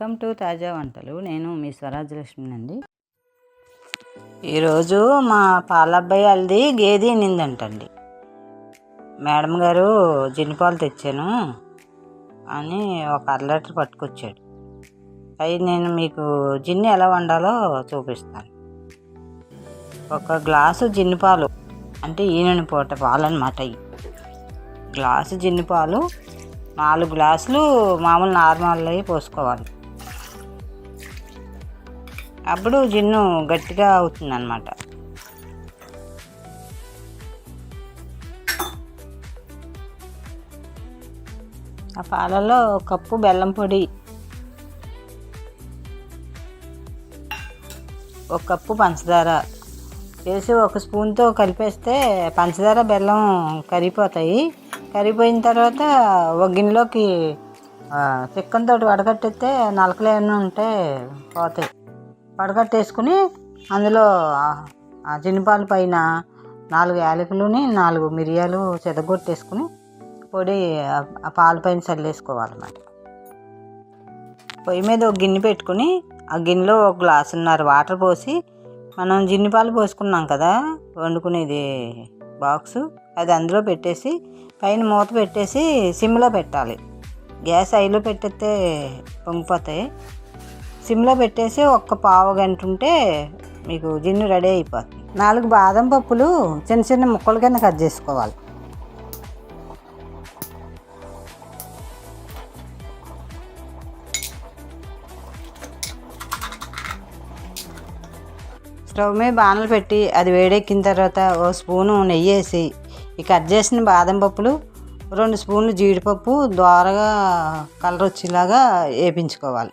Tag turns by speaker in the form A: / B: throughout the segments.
A: Welcome to తాజా వంటలు. నేను మీ స్వరాజ్యలక్ష్మి అండి ఈరోజు మా పాలబ్బాయి అల్ది గేదె నిందంటండి మేడం గారు జిన్నిపాలు తెచ్చాను అని ఒక అర లీటర్ పట్టుకొచ్చాడు. అవి నేను మీకు జిన్ని ఎలా వండాలో చూపిస్తాను. ఒక గ్లాసు జిన్నిపాలు అంటే ఈనని పూట పాలు అనమాట ఇవి గ్లాసు జిన్నిపాలు నాలుగు గ్లాసులు మామూలు నార్మల్ అవి పోసుకోవాలి. అప్పుడు జిన్ను గట్టిగా అవుతుంది అనమాట ఆ పాలలో కప్పు బెల్లం పొడి ఒక కప్పు పంచదార వేసి ఒక స్పూన్తో కలిపేస్తే పంచదార బెల్లం కరిగిపోతాయి. కరిగిపోయిన తర్వాత ఒక గిన్నెలోకి చిక్కన్తో వడగట్టేస్తే నలకలు ఏమైనా ఉంటే పోతాయి. వడగట్టేసుకుని అందులో ఆ పైన నాలుగు యాలకులుని నాలుగు మిరియాలు చెదగొట్టేసుకుని పొడి ఆ పాల పైన చల్లేసుకోవాలన్నమాట. పొయ్యి మీద ఒక గిన్నె పెట్టుకుని ఆ గిన్నెలో ఒక గ్లాసున్నర వాటర్ పోసి మనం జిన్నిపాలు పోసుకున్నాం కదా వండుకునేది బాక్సు అది అందులో పెట్టేసి పైన మూత పెట్టేసి సిమ్లో పెట్టాలి. గ్యాస్ ఐలో పెట్టేస్తే పొంగిపోతాయి. సిమ్లో పెట్టేసి ఒక్క పావు గంట ఉంటే మీకు జిన్ను రెడీ అయిపోతుంది నాలుగు బాదం పప్పులు చిన్న చిన్న ముక్కలు కింద కట్ చేసుకోవాలి. స్టవ్ మీద బాణలు పెట్టి అది వేడెక్కిన తర్వాత ఓ స్పూను నెయ్యి వేసి ఈ కట్ చేసిన బాదం పప్పులు రెండు స్పూన్లు జీడిపప్పు దోరగా కలర్ వచ్చేలాగా వేపించుకోవాలి.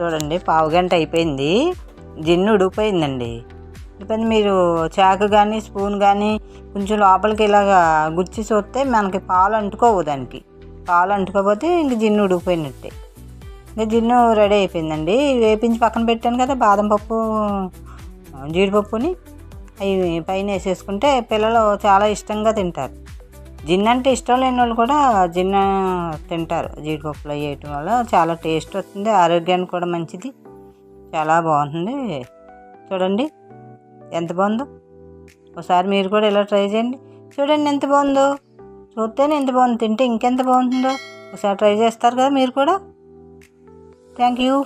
A: చూడండి పావు గంట అయిపోయింది. జిన్ను ఉడికిపోయిందండి. ఇప్పుడు మీరు చాకు కానీ స్పూన్ కానీ కొంచెం లోపలికి ఇలాగా గుచ్చి చూస్తే మనకి పాలు అంటుకోవు దానికి. పాలు అంటుకోకపోతే ఇంక జిన్ను ఉడికిపోయినట్టే. ఇంకా జిన్ను రెడీ అయిపోయిందండి. వేపించి పక్కన పెట్టాను కదా బాదం పప్పు జీడిపప్పుని. అవి పైన వేసేసుకుంటే పిల్లలు చాలా ఇష్టంగా తింటారు. జిన్ అంటే ఇష్టం లేని వాళ్ళు కూడా జిన్న తింటారు. జీడిపప్పులు వేయటం వల్ల చాలా టేస్ట్ వస్తుంది ఆరోగ్యానికి కూడా మంచిది. చాలా బాగుంటుంది. చూడండి ఎంత బాగుందో. ఒకసారి మీరు కూడా ఇలా ట్రై చేయండి. చూడండి ఎంత బాగుందో. చూస్తేనే ఎంత బాగుంది తింటే ఇంకెంత బాగుంటుందో. ఒకసారి ట్రై చేస్తారు కదా మీరు కూడా. Thank you.